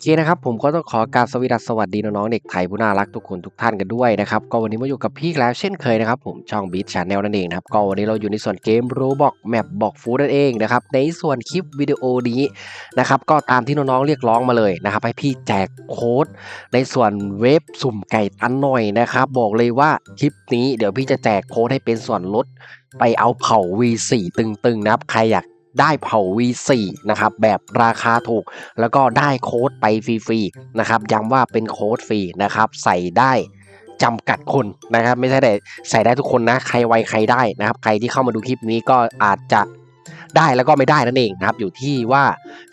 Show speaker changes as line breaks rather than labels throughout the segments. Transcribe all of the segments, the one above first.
เคนะครับ ผมก็ต้องขอกราบสวีดัสสวัสดีน้องๆเด็กไทยผู้น่ารักทุกคนทุกท่านกันด้วยนะครับ ก็วันนี้มาอยู่กับพี่แล้วเช่นเคยนะครับ ผมช่องบีทชาแนลนั่นเองนะครับ ก็วันนี้เราอยู่ในส่วนเกมโรบอกแมปบอกฟูนั่นเองนะครับ ในส่วนคลิปวิดีโอนี้นะครับ ก็ตามที่น้องๆเรียกร้องมาเลยนะครับ ให้พี่แจกโค้ดในส่วนเว็บสุ่มไก่ตันหน่อยนะครับ บอกเลยว่าคลิปนี้เดี๋ยวพี่จะแจกโค้ดให้เป็นส่วนลดไปเอาเผา V4 ตึงๆนะครับ ใครอยาก ได้เผา V4 นะครับแบบราคาถูก แล้วก็ได้โค้ดไปฟรีๆนะครับย้ำว่าเป็นโค้ดฟรีนะครับใส่ได้จำกัดคนนะครับไม่ใช่แต่ใส่ได้ทุกคนนะใครไวใครได้นะครับใครที่เข้ามาดูคลิปนี้ก็อาจจะได้แล้วก็ไม่ได้นั่นเองนะครับอยู่ที่ว่า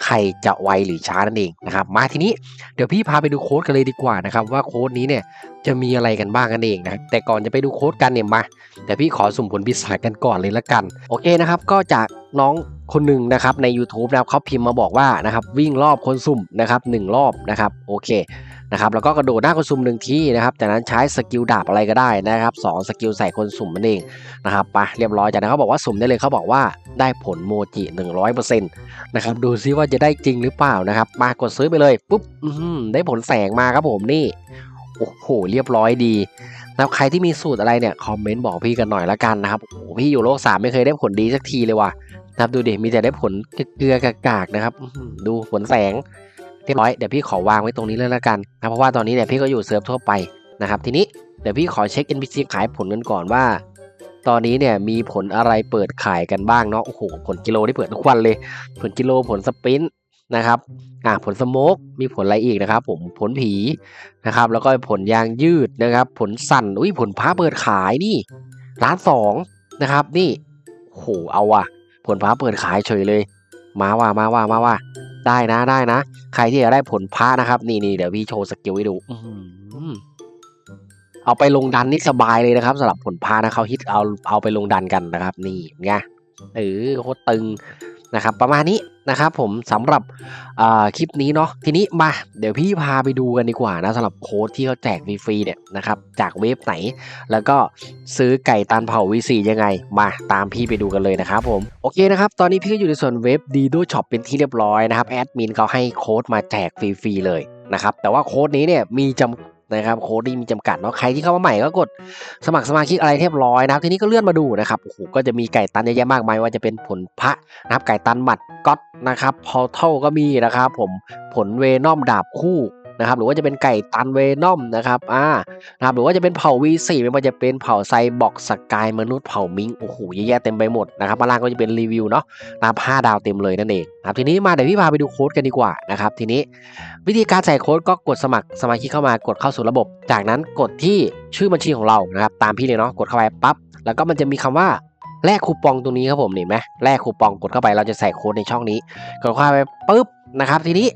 ใครจะไวหรือช้านั่นเองนะครับมาทีนี้เดี๋ยวพี่พาไปดูโค้ดกันเลยดีกว่านะครับว่าโค้ดนี้เนี่ยจะมีอะไรกันบ้างกันเองนะแต่ก่อนจะไปดูโค้ดกันเนี่ยมาแต่พี่ขอสุ่มผลพิศาจกันก่อนเลยละกัน โอเคนะครับก็จาก น้องคนหนึ่งนะครับใน YouTube นะครับเขาพิมพ์มาบอกว่านะครับวิ่งรอบคนสุ่มนะครับหนึ่งรอบนะครับโอเคนะครับแล้วก็กระโดดหน้าคนสุ่มหนึ่งที่นะครับจากนั้นใช้สกิลดาบอะไรก็ได้นะครับสองสกิลใส่คนสุ่มนั่นเองนะครับไปเรียบร้อยจากนั้นเขาบอกว่าสุ่มได้เลยเขาบอกว่าได้ผลโมจิ 100%นะครับดูซิว่าจะได้จริงหรือเปล่านะครับมากดซื้อไปเลยปุ๊บได้ผลแสงมาครับผมนี่โอ้โหเรียบร้อยดีนะครับใครที่มีสูตรอะไรเนี่ยคอมเมนต์บอกพี่กันหน่อยละกันนะครับโอ้โหพี่อยู่โลกสามไม่เคยได้ผลดีสักทีเลยว่ะ นะครับดูดิมีแต่ได้ผลเกลือกากๆนะครับ ดูผลแสงเรียบร้อยเดี๋ยวพี่ขอวางไว้ตรงนี้เลยละกันนะเพราะว่าตอนนี้เนี่ยพี่ก็อยู่เซิร์ฟทั่วไปนะครับ ทีนี้เดี๋ยวพี่ขอเช็ค NPC ขายผลกันก่อนว่า ตอนนี้เนี่ยมีผลอะไรเปิดขายกันบ้างเนาะโอ้โหผลกิโลที่เปิดทุกวันเลย ผลกิโลผลสปินนะครับอ่าผลสโมกมีผลอะไรอีกนะครับ ผมผลผีนะครับ แล้วก็ผลยางยืดนะครับ ผลสั่นอุ้ยผลพ้าเปิดขายนี่ร้านสองนะครับ นี่โอ้โหเอาว่ะ ผลพ้าเปิดขายเฉยเลย มาว่ามาว่ามาว่า ได้นะได้นะ ใครที่อยากได้ผลพ้านะครับ นี่นี่เดี๋ยวพี่โชว์สกิลให้ดูเอาไปลงดันนี่สบายเลยนะครับสำหรับผลพานะเขาฮิตเอาเอาไปลงดันกันนะครับ นี่ไงเออโคตรตึง นะครับประมาณนี้นะครับผมสำหรับคลิปนี้เนาะทีนี้มาเดี๋ยวพี่พาไปดูกันดีกว่านะสำหรับโค้ดที่เขาแจกฟรีๆเนี่ยนะครับจากเว็บไหน แล้วก็ซื้อไก่ตันเผาวีซียังไง มาตามพี่ไปดูกันเลยนะครับผมโอเคนะครับตอนนี้พี่ก็อยู่ในส่วนเว็บ Dido Shop เป็นที่เรียบร้อยนะครับแอดมินเขาให้โค้ดมาแจกฟรีๆเลยนะครับแต่ว่าโค้ดนี้เนี่ยมีจำ นะครับโค้ดนี้มีจำกัดเนาะใครที่เข้ามาใหม่ก็กดสมัครสมาชิกอะไรเรียบร้อยนะครับทีนี้ก็เลื่อนมาดูนะครับโอ้โหก็จะมีไก่ตันเยอะแยะมากมายว่าจะเป็นผลพระนะครับไก่ตันหมัดก๊อตนะครับพอเท่าก็มีนะครับผมผลเวนอมดาบคู่ นะครับหรือว่าจะเป็นไก่ตันเวนอมนะครับอ่านะครับหรือว่าจะเป็นเผ่า V4 ไม่ว่าจะเป็นเผ่าไซบอกสกายมนุษย์เผ่ามิงโอ้โหเยอะแยะเต็มไปหมดนะครับมาล่างก็จะเป็นรีวิวเนาะนะครับ5ดาวเต็มเลยนั่นเองนะครับทีนี้มาเดี๋ยวพี่พาไปดูโค้ดกันดีกว่านะครับทีนี้วิธีการใส่โค้ดก็กดสมัครสมาชิกเข้ามากดเข้าสู่ระบบ จากนั้นกดที่ชื่อบัญชีของเรานะครับตามพี่เลยเนาะกดเข้าไปปั๊บแล้วก็มันจะมีคำว่าแลกคูปองตรงนี้ครับผมเห็นไหมแลกคูปองกดเข้าไปเราจะใส่โค้ดในช่องนี้กดเข้าไปปุ๊บ นะครับทีนี้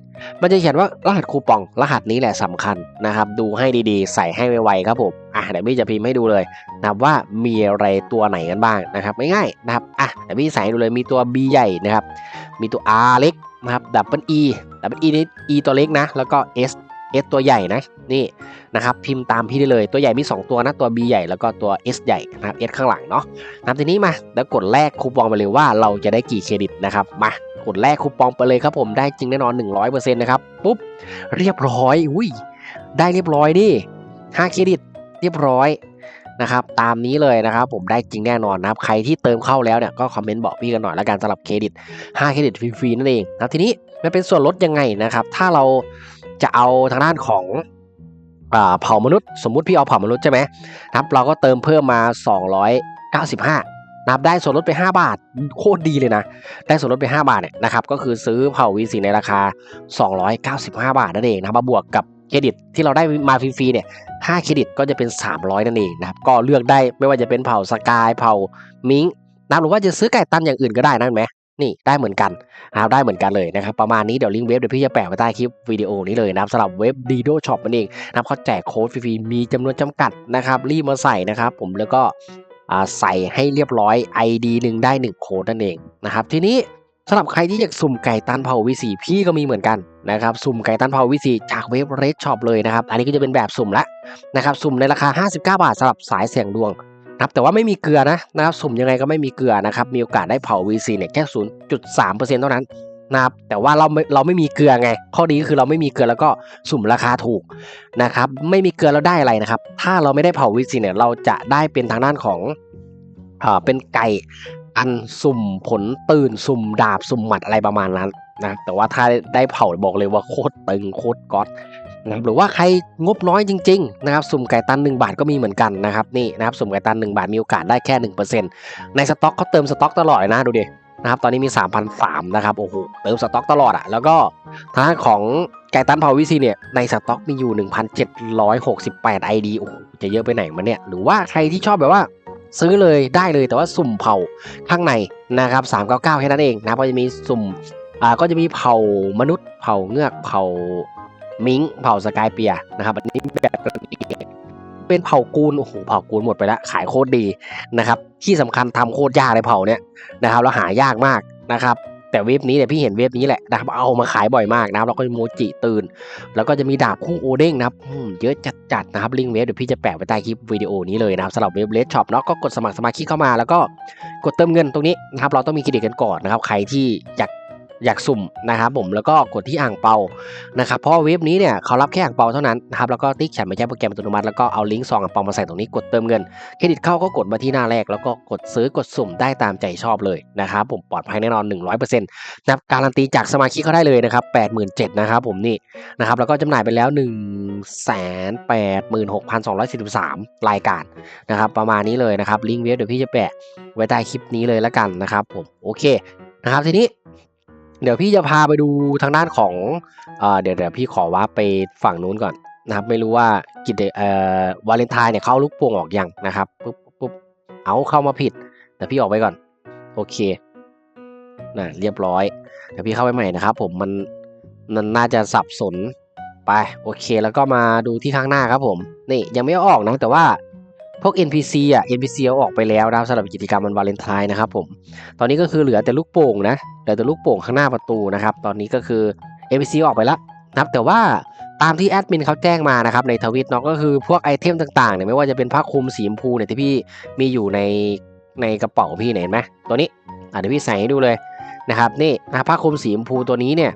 มันจะเขียนว่ารหัสคูปองรหัสนี้แหละสำคัญนะครับดูให้ดีๆ ใส่ให้ไวๆครับผมอะเดี๋ยวพี่จะพิมพ์ให้ดูเลยนะว่ามีอะไรตัวไหนกันบ้างนะครับง่ายๆนะครับอะเดี๋ยวพี่ใส่ให้ดูเลยมีตัว B ใหญ่นะครับมีตัว R เล็กนะครับดับเบิล E ดับเบิล E นี่ E ตัวเล็กนะแล้วก็ S S ตัวใหญ่นะนี่นะครับพิมพ์ตามพี่ได้เลยตัวใหญ่มี 2 ตัวนะตัว B ใหญ่แล้วก็ตัว S ใหญ่นะครับ S ข้างหลังเนาะนะครับทีนี้มาแล้วกดแลกคูปองไปเลยว่าเราจะได้กี่เครดิตนะครับมา กดแลกคูปองไปเลยครับผมได้จริงแน่นอน 100%นะครับปุ๊บเรียบร้อยอุ้ยได้เรียบร้อยดิ5เครดิตเรียบร้อยนะครับตามนี้เลยนะครับผมได้จริงแน่นอนนะครับใครที่เติมเข้าแล้วเนี่ยก็คอมเมนต์บอกพี่กันหน่อยและกันสำหรับเครดิต 5 เครดิตฟรีๆนั่นเองนะทีนี้มันเป็นส่วนลดยังไงนะครับถ้าเราจะเอาทางด้านของเผ่ามนุษย์ สมมุติพี่เอาเผ่ามนุษย์ใช่ไหมนะครับเราก็เติมเพิ่มมา 295 นะครับได้ส่วนลดไป 5 บาทโคตรดีเลยนะ ได้ส่วนลดไป 5 บาทเนี่ยนะครับก็คือซื้อเผ่า V4 ในราคา 295 บาทนั่นเองนะมาบวกกับเครดิตที่เราได้มาฟรีๆเนี่ย5เครดิตก็จะเป็น 300 นั่นเองนะครับก็เลือกได้ไม่ว่าจะเป็นเผ่าสกายเผ่ามิงนับหรือว่าจะซื้อไก่ตันอย่างอื่นก็ได้นั่นไหมนี่ได้เหมือนกันนะครับได้เหมือนกันเลยนะครับประมาณนี้เดี๋ยวลิงก์เว็บเดี๋ยวพี่จะแปะไว้ใต้คลิปวิดีโอนี้เลยนะครับสำหรับเว็บ Dido Shop นั่นเองนะครับเขาแจกโค้ดฟรีๆมีจำนวนจำกัดนะครับรีบมาใส่นะครับผมแล้วก็ ใส่ให้เรียบร้อย ID หนึ่งได้ 1 โค้ดนั่นเองนะครับ ทีนี้สำหรับใครที่อยากสุ่มไก่ตันเผา V4 พี่ก็มีเหมือนกันนะครับสุ่มไก่ตันเผา V4 จากเว็บ Red Shop เลยนะครับ อันนี้ก็จะเป็นแบบสุ่มละนะครับสุ่มในราคา 59 บาทสำหรับสายเสี่ยงดวงนะครับแต่ว่าไม่มีเกลือนะนะครับสุ่มยังไงก็ไม่มีเกลือนะครับมีโอกาสได้เผา VC เนี่ยแค่ 0.3%เท่านั้น นะครับแต่ว่าเราไม่เราไม่มีเกลือไง ข้อดีก็คือเราไม่มีเกลือแล้วก็สุ่มราคาถูกนะครับไม่มีเกลือเราได้อะไรนะครับ ถ้าเราไม่ได้เผาวิสิเนี่ยเราจะได้เป็นทางด้านของอ่าเป็นไก่อันสุ่มผลตื่นสุ่มดาบสุ่มหมัดอะไรประมาณนั้นนะแต่ว่าถ้าได้เผาบอกเลยว่าโคตรตึงโคตรก๊อตนะรหรือว่าใครงบน้อยจริงๆนะครับสุ่มไก่ตัน 1 บาทก็มีเหมือนกันนะครับนี่นะครับสุ่มไก่ตัน 1 บาทมีโอกาสได้แค่ 1%ในสต็อกเขาเติมสต็อกตลอดนะดูดิ นะครับ ตอนนี้มี 3,003นะครับ โอ้โห เติมสต็อกตลอดอะแล้วก็ทางของไก่ตันเผาวิซีเนี่ยในสต็อกมีอยู่ 1,768 ID โอ้โห จะเยอะไปไหนมาเนี่ย หรือว่าใครที่ชอบแบบว่าซื้อเลยได้เลยแต่ว่าสุ่มเผาข้างในนะครับ 399 แค่นั้นเองนะ ก็จะมีสุ่ม อ่า ก็จะมีเผามนุษย์ เผาเงือก เผามิงเผาสกายเปียนะครับ อันนี้แบบ เป็นเผ่ากูนโอ้โหเผ่ากูนหมดไปแล้วขายโคตรดีนะครับ ที่สำคัญทำโคตรยากเลยเผ่าเนี้ยนะครับแล้วหายากมากนะครับแต่เว็บนี้เนี่ยพี่เห็นเว็บนี้แหละนะครับเอามาขายบ่อยมากนะครับแล้วก็มีโมจิตื่น แล้วก็จะมีดาบคู่โอเด้งนะครับเยอะจัดๆนะครับลิงก์เว็บเดี๋ยวพี่จะแปะไว้ใต้คลิปวิดีโอนี้เลยนะครับสำหรับเว็บเลสช็อปเนาะก็กดสมัครสมาชิกเข้ามา แล้วก็กดเติมเงินตรงนี้นะครับเราต้องมีเครดิตกันก่อนนะครับใครที่อยาก อยากสุ่มนะครับผมแล้วก็กดที่อ่างเปานะครับเพราะเว็บนี้เนี่ยเขารับแค่อ่างเปาเท่านั้นนะครับแล้วก็ติ๊กฉันไม่ใช่โปรแกรมอัตโนมัติแล้วก็เอาลิงก์ซองอ่างเปามาใส่ตรงนี้กดเติมเงินเครดิตเข้าก็กดมาที่หน้าแรกแล้วก็กดซื้อกดสุ่มได้ตามใจชอบเลยนะครับผมปลอดภัยแน่นอน 100%นะครับการันตีจากสมาชิกเขาได้เลยนะครับ87,000นะครับผมนี่นะครับแล้วก็จำหน่ายไปแล้ว 1 8 6 2 4 3 รายการนะครับประมาณนี้เลยนะครับลิงก์เว็บเดี๋ยวพี่จะแปะไว้ใต้คลิปนี้เลยแล้วกันนะครับผมโอเคนะครับทีนี้ เดี๋ยวพี่จะพาไปดูทางด้านของเอเดี๋ยวเดี๋ยวพี่ขอว่าไปฝั่งนู้นก่อนนะครับไม่รู้ว่ากิจเอ่อวาเลนไทน์เนี่ยเขาเอาลูกโป่งออกยังนะครับปุ๊บปุ๊บเอาเข้ามาผิดแต่พี่ออกไปก่อน โอเคนะเรียบร้อยเดี๋ยวพี่เข้าไปใหม่นะครับ ผมมันมันน่าจะสับสนไปโอเค แล้วก็มาดูที่ข้างหน้าครับผมนี่ยังไม่ออกนะแต่ว่า พวก NPC อะ NPC เอาออกไปแล้วนะครับสำหรับกิจกรรมวันวาเลนไทน์นะครับผม ตอนนี้ก็คือเหลือแต่ลูกโป่งนะเหลือแต่ลูกโป่งข้างหน้าประตูนะครับ ตอนนี้ก็คือ NPC ออกไปแล้วนะครับแต่ว่าตามที่แอดมินเขาแจ้งมานะครับในทวิตเนาะก็คือพวกไอเทมต่างๆเนี่ยไม่ว่าจะเป็นผ้าคลุมสีชมพูเนี่ยที่พี่มีอยู่ในในกระเป๋าพี่เห็นไหมตัวนี้อะเดี๋ยวพี่ใส่ให้ดูเลยนะครับนี่นะผ้าคลุมสีชมพูตัวนี้เนี่ย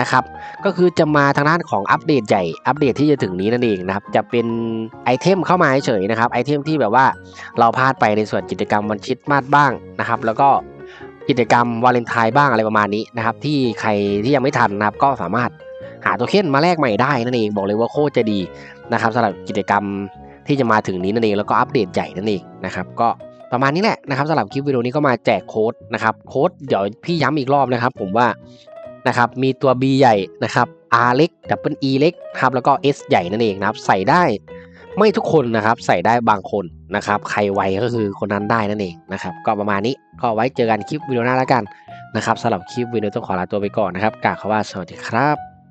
นะครับ ก็คือจะมาทางด้านของอัปเดตใหญ่ อัปเดตที่จะถึงนี้นั่นเองนะครับ จะเป็นไอเทมเข้ามาเฉยนะครับ ไอเทมที่แบบว่าเราพลาดไปในส่วนกิจกรรมวันคริดมาสบ้างนะครับ แล้วก็กิจกรรมวาเลนไทน์บ้างอะไรประมาณนี้นะครับ ที่ใครที่ยังไม่ทันนะครับ ก็สามารถหาตัวเค้นมาแลกใหม่ได้นั่นเอง บอกเลยว่าโคตรจะดีนะครับสำหรับกิจกรรมที่จะมาถึงนี้นั่นเอง แล้วก็อัปเดตใหญ่นั่นเองนะครับ ก็ประมาณนี้แหละนะครับสำหรับคลิปวิดีโอนี้ก็มาแจกโค้ดนะครับ โค้ดเดี๋ยวพี่ย้ำอีกรอบนะครับ ผมว่า นะครับมีตัว B ใหญ่นะครับ R เล็ก W E เล็กครับแล้วก็ S ใหญ่นั่นเองนะครับ ใส่ได้ไม่ทุกคนนะครับใส่ได้บางคนนะครับ ใครไวก็คือคนนั้นได้นั่นเองนะครับ ก็ประมาณนี้ก็ไว้เจอกันคลิปวิดีโอหน้าแล้วกันนะครับสำหรับคลิปวิดีโอต้องขอลาตัวไปก่อนนะครับกล่าวคำว่าสวัสดีครับ